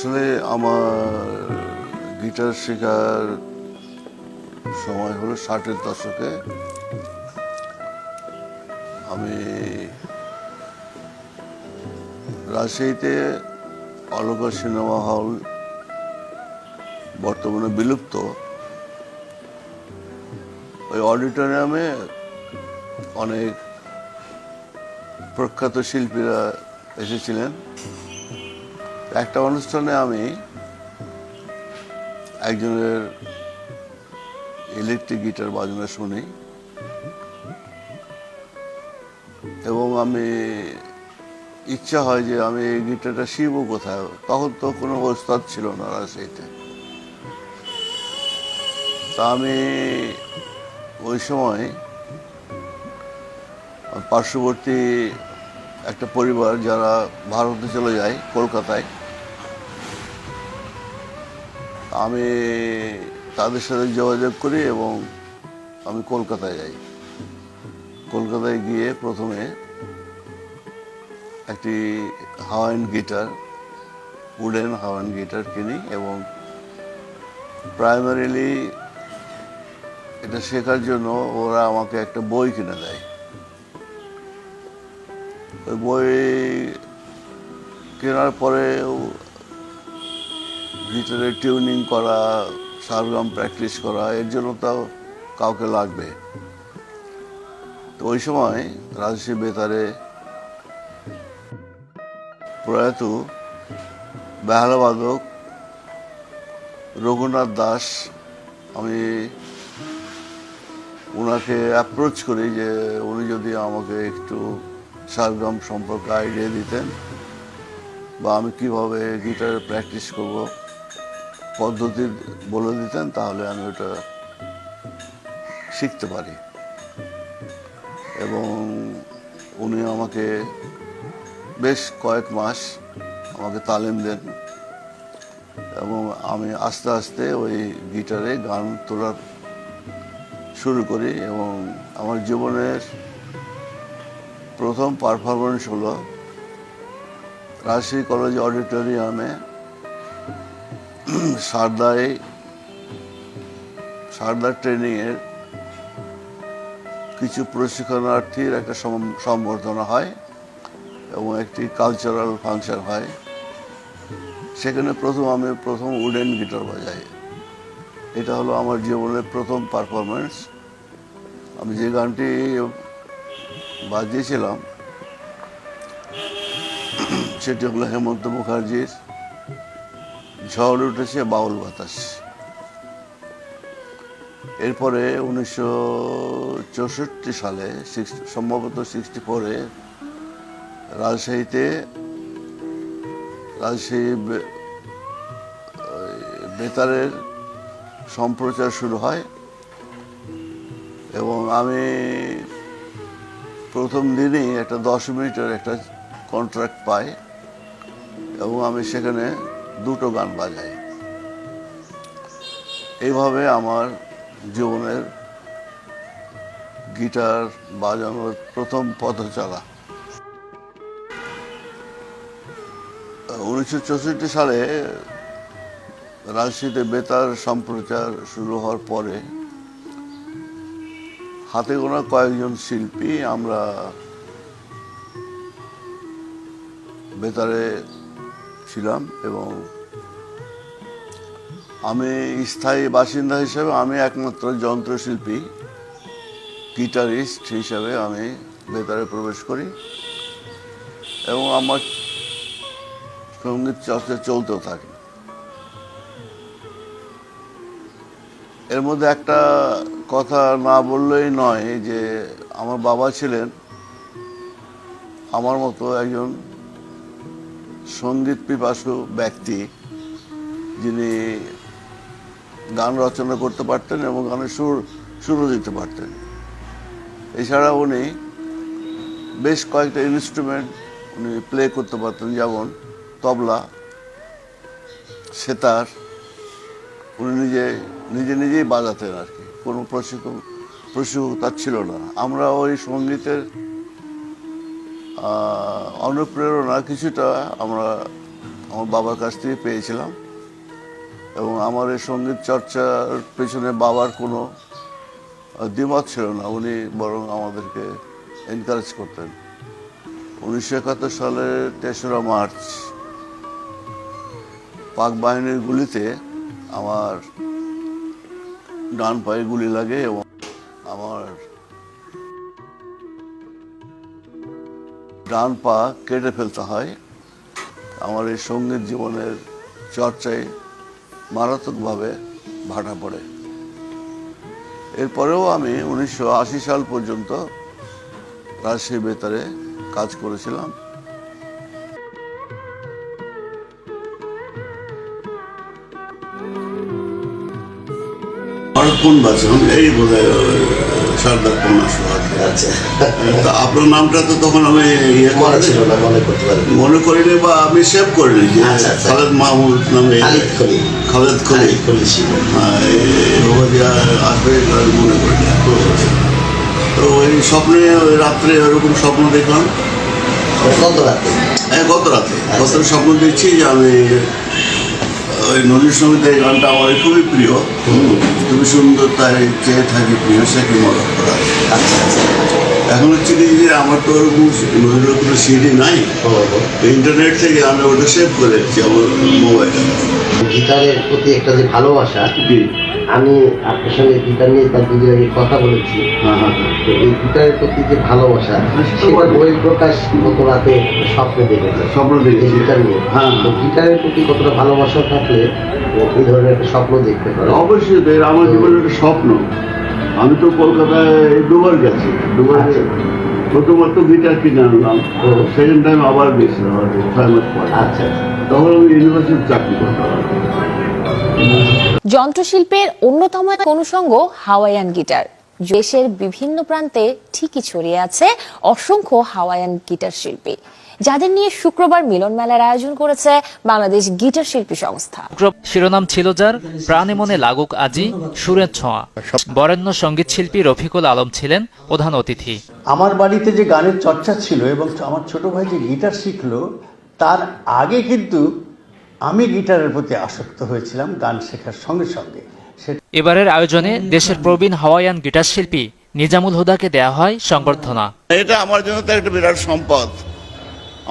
আসলে আমার গিটার শেখার সময় হলো ষাটের দশকে। আমি রাজশাহীতে অলকা সিনেমা হল বর্তমানে বিলুপ্ত। ওই অডিটোরিয়ামে অনেক প্রখ্যাত শিল্পীরা এসেছিলেন। একটা অনুষ্ঠানে আমি একজনের ইলেকট্রিক গিটার বাজানো শুনি এবং আমি ইচ্ছা হয় যে আমি এই গিটারটা শিখব কোথায়। তখন তো কোনো ওস্তাদ ছিল না রাজশাহীতে তা আমি ওই সময় পার্শ্ববর্তী একটা পরিবার যারা ভারতে চলে যায়, কলকাতায় আমি তাদের সাথে যোগাযোগ করি এবং আমি কলকাতায় যাই। কলকাতায় গিয়ে প্রথমে একটি Hawaiian guitar, wooden Hawaiian guitar কিনি এবং প্রাইমারিলি এটা শেখার জন্য ওরা আমাকে একটা বই কিনে দেয়। ওই বই কেনার পরে গিটারে টিউনিং করা, সারগাম প্র্যাকটিস করা, এর জন্য তাও কাউকে লাগবে। তো ওই সময় রাজশাহী বেতারে প্রয়াত বেহালাবাদক রঘুনাথ দাস, আমি ওনাকে অ্যাপ্রোচ করি যে উনি যদি আমাকে একটু সারগাম সম্পর্কে আইডিয়া দিতেন বা আমি কীভাবে গিটার প্র্যাকটিস করব। পদ্ধতি বলে দিতেন, তাহলে আমি ওটা শিখতে পারি। এবং উনি আমাকে বেশ কয়েক মাস আমাকে তালিম দেন এবং আমি আস্তে আস্তে ওই গিটারে গান তোলার শুরু করি এবং আমার জীবনের প্রথম পারফরমেন্স হলো রাজশাহী কলেজ অডিটোরিয়ামে সারদায় সারদার ট্রেনিংয়ের কিছু প্রশিক্ষণার্থীর একটা সম্বর্ধনা হয় এবং একটি কালচারাল ফাংশন হয়। সেখানে প্রথম আমি প্রথম উডেন গিটার বাজাই। এটা হলো আমার জীবনের প্রথম পারফরমেন্স আমি যে গানটি বাজিয়েছিলাম, সেটি হলো হেমন্ত মুখার্জির ঝড় উঠেছে বাউল বাতাস। এরপরে উনিশশো চৌষট্টি সালে সম্ভবত সিক্সটি ফোরে রাজশাহীতে, রাজশাহী বেতারের সম্প্রচার শুরু হয় এবং আমি প্রথম দিনই একটা দশ মিনিটের একটা কন্ট্রাক্ট পাই এবং আমি সেখানে দুটো গান বাজাই। এইভাবে আমার জীবনের গিটার বাজানোর প্রথম পথ চলা উনিশশো চৌষট্টি সালে রাজশাহীতে বেতার সম্প্রচার শুরু হওয়ার পরে হাতে গোনা কয়েকজন শিল্পী আমরা বেতারে ছিলাম এবং আমি স্থায়ী বাসিন্দা হিসেবে আমি একমাত্র যন্ত্রশিল্পী, গিটারিস্ট হিসাবে আমি বেতারে প্রবেশ করি এবং আমার সংগীত চর্চা চলতেও থাকে। এর মধ্যে একটা কথা না বললেই নয় যে আমার বাবা ছিলেন আমার মতো একজন সংগীত পিপাসু ব্যক্তি যিনি গান রচনা করতে পারতেন এবং গানের সুর, সুরও দিতে পারতেন। এছাড়া উনি বেশ কয়েকটা ইনস্ট্রুমেন্ট উনি প্লে করতে পারতেন, যেমন তবলা, সেতার, উনি নিজে নিজে নিজেই বাজাতেন আর কি। কোনো প্রশিক্ষণ প্রশিক্ষক তার ছিল না। আমরা ওই সঙ্গীতের অনুপ্রেরণা কিছুটা আমরা আমার বাবার কাছ থেকে পেয়েছিলাম এবং আমার এই সংগীত চর্চার পেছনে বাবার কোনো দ্বিমত ছিল না, উনি বরং আমাদেরকে এনকারেজ করতেন। উনিশশো একাত্তর সালের তেসরা মার্চ পাক বাহিনীর গুলিতে আমার ডান পায়ে গুলি লাগে এবং আমার ডান পা কেটে ফেলতে হয়। আমার এই সংগীত জীবনের চর্চায় মারাত্মকভাবে ভাটা পড়ে। এরপরেও আমি উনিশশো আশি সাল পর্যন্ত রাজশাহী বেতারে কাজ করেছিলাম। কোন এই বোধ সর্দার কন্যা সুহাগ আচ্ছা তা আপনার নামটা তো তখন আমি ইয়ে মনে ছিল না মনে করতে পারি মনে করিনি বা আমি সেভ করিনি যে আচ্ছা, আচ্ছা। খালেদ মাহমুদ নামে খালিদ খলি। খলি। ছিল। আসবে মনে করিনি। তো ওই স্বপ্নে ওই রাত্রে ওরকম স্বপ্ন দেখলাম। গত রাতে। হ্যাঁ গত রাতে। আচ্ছা। গত স্বপ্ন দেখছি যে আমি ওই নদীর সঙ্গীতের এই গানটা আমার খুবই প্রিয়। খুবই সুন্দর তাই চেয়ে থাকি প্রিয় সে কি মনে করা? এখন হচ্ছে কি যে আমার তো ওরকম নদীর কোনো সিডি নাই। ইন্টারনেট থেকে আমি ওটা সেভ করে দিচ্ছি আমার মোবাইলে। গিটারের প্রতি একটা যে ভালোবাসা আমি আপনার সঙ্গে গিটার নিয়ে তার দুদিন আগে কথা বলেছি। হ্যাঁ হ্যাঁ হ্যাঁ। এই গিটারের প্রতি যে ভালোবাসা সেটা বই প্রকাশ গত রাতে স্বপ্নে দেখেছে। স্বপ্ন দেখেছি। এই গিটার নিয়ে হ্যাঁ। তো গিটারের প্রতি কতটা ভালোবাসা থাকলে এই ধরনের একটা স্বপ্ন দেখতে পারে? অবশ্যই আমার জীবনের একটা স্বপ্ন। আমি তো কলকাতায় দুবার গেছি। দুবার আচ্ছা। তো গিটার কিনে আনলাম। তো সেকেন্ড টাইম আবার গেছিলাম ছয় মাস পরে। আচ্ছা আচ্ছা। তখন আমি ইউনিভার্সিটি চাকরি করতাম। যন্ত্রশিল্পের অন্যতম এক অনুষঙ্গ হাওয়াইয়ান গিটার। দেশের বিভিন্ন প্রান্তে ঠিকই ছড়িয়ে আছে অসংখ্য হাওয়াইয়ান গিটার শিল্পী। যাদের নিয়ে শুক্রবার মিলন মেলার আয়োজন করেছে বাংলাদেশ গিটার শিল্পী সংস্থা। শিরোনাম ছিল যার প্রাণে মনে লাগুক আজি সুরের ছোঁয়া। বরেণ্য সংগীত শিল্পী রফিকুল আলম ছিলেন প্রধান অতিথি। আমার বাড়িতে যে গানের চর্চা ছিল এবং আমার ছোট ভাই যে গিটার শিখলো তার আগে কিন্তু আমি গিটারের প্রতি আসক্ত হয়েছিলাম গান শেখার সঙ্গে সঙ্গে। সে এবারের আয়োজনে দেশের প্রবীণ হাওয়াইয়ান গিটার শিল্পী নিজামুল হুদাকে দেয়া হয় সংবর্ধনা। এটা আমার জন্য তো একটা বিরাট সম্পদ।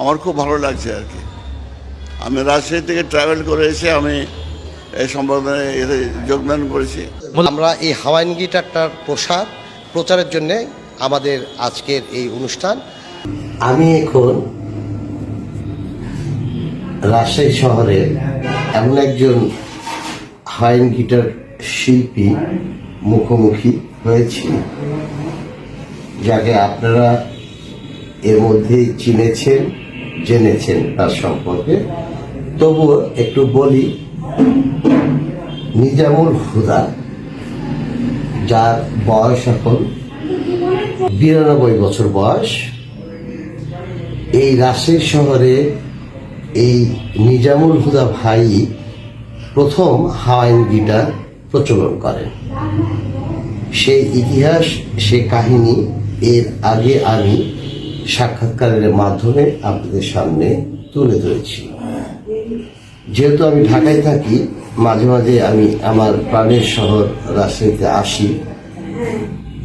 আমার খুব ভালো লাগছে আর কি। আমি রাজশাহী থেকে ট্রাভেল করে এসে আমি এই সম্পাদনে এতে যোগদান করেছি। আমরা এই হাওয়াইন গিটারটার প্রসার প্রচারের জন্য আমাদের আজকের এই অনুষ্ঠান। আমি এখন রাজশাহী শহরে এমন একজন হাইন গিটার শিল্পী মুখোমুখি হয়েছি যাকে আপনারা এর মধ্যেই চিনেছেন, জেনেছেন তার সম্পর্কে। তবুও একটু বলি, নিজামুল হুদা, যার বয়স এখন বিরানব্বই বছর বয়স, এই রাজশাহী শহরে এই নিজামুল হুদা ভাই প্রথম হাওয়াইন গিটার প্রচলন করেন। সেই ইতিহাস সে কাহিনী এর আগে আমি সাক্ষাৎকারের মাধ্যমে আপনাদের সামনে তুলে ধরেছি। যেহেতু আমি ঢাকায় থাকি, মাঝে মাঝে আমি আমার প্রাণের শহর রাজশাহীতে আসি।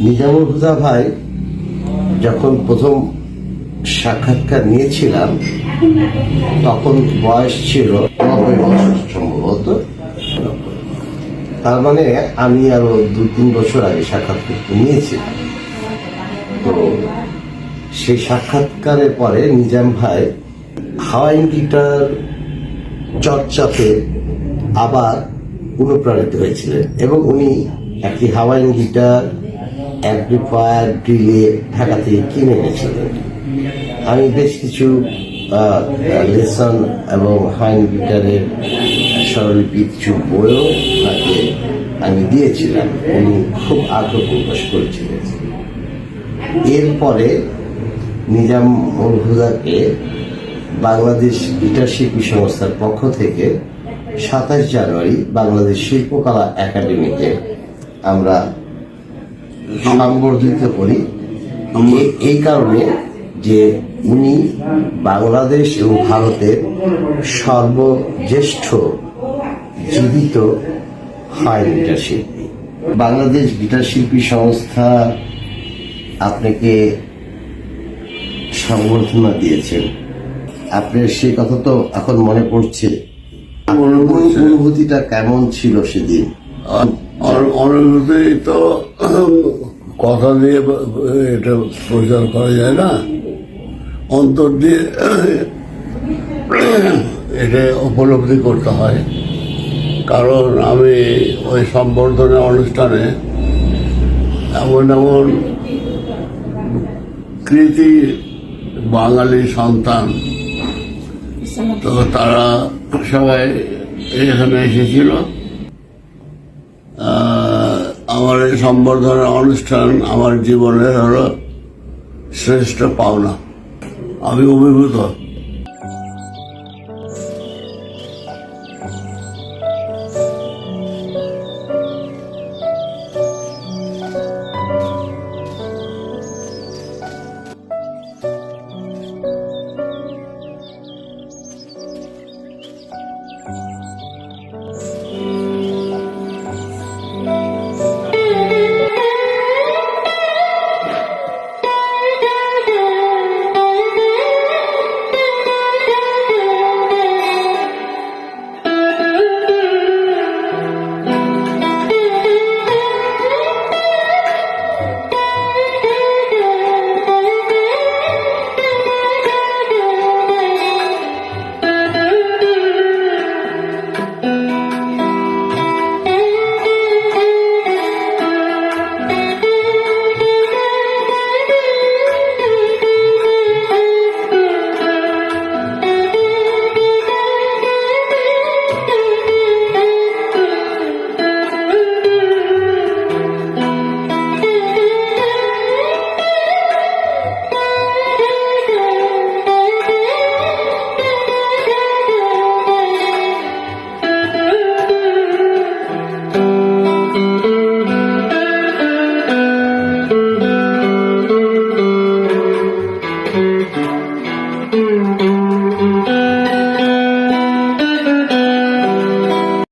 নিজামুল হুদা ভাই যখন প্রথম সাক্ষাৎকার নিয়েছিলাম তখন বয়স ছিল নব্বই বছর সম্ভবত। তার মানে আমি আরও দু তিন বছর আগে সাক্ষাৎকার নিয়েছিলাম। তো সেই সাক্ষাৎকারের পরে নিজাম ভাই হাওয়াইন গিটার চর্চাতে আবার অনুপ্রাণিত হয়েছিলেন এবং উনি একটি হাওয়াইন গিটার অ্যাম্প্লিফায়ার ড্রিলে ঢাকা থেকে কিনে এনেছিলেন। আমি বেশ কিছু লেসন এবং হাইন গিটারের স্বরলিপি কিছু বইও তাকে আমি দিয়েছিলাম। উনি খুব আগ্রহ প্রকাশ করেছিলেন। এরপরে নিজাম মরহুদাকে বাংলাদেশ গিটার শিল্পী সংস্থার পক্ষ থেকে সাতাশ জানুয়ারি বাংলাদেশ শিল্পকলা একাডেমিতে আমরা সংবর্ধিত করি। এই কারণে যে উনি বাংলাদেশ এবং ভারতের সর্বজ্যেষ্ঠ জীবিত হয় গিটার শিল্পী। বাংলাদেশ গিটার শিল্পী সংস্থা আপনাকে সংবর্ধনা দিয়েছেন। আপনার সে কথা তো এখন মনে পড়ছে। অনুভূতিটা কেমন ছিল সেদিন? অনুভূতি তো কথা দিয়ে এটা প্রচার করা যায় না। অন্তর দিয়ে এটা উপলব্ধি করতে হয়। কারণ আমি ওই সম্বর্ধনা অনুষ্ঠানে এমন এমন কৃতি বাঙালি সন্তান তো তারা সবাই এখানে এসেছিল। আমার এই সম্বর্ধনা অনুষ্ঠান আমার জীবনের হলো শ্রেষ্ঠ পাওনা। আমি অভিভূত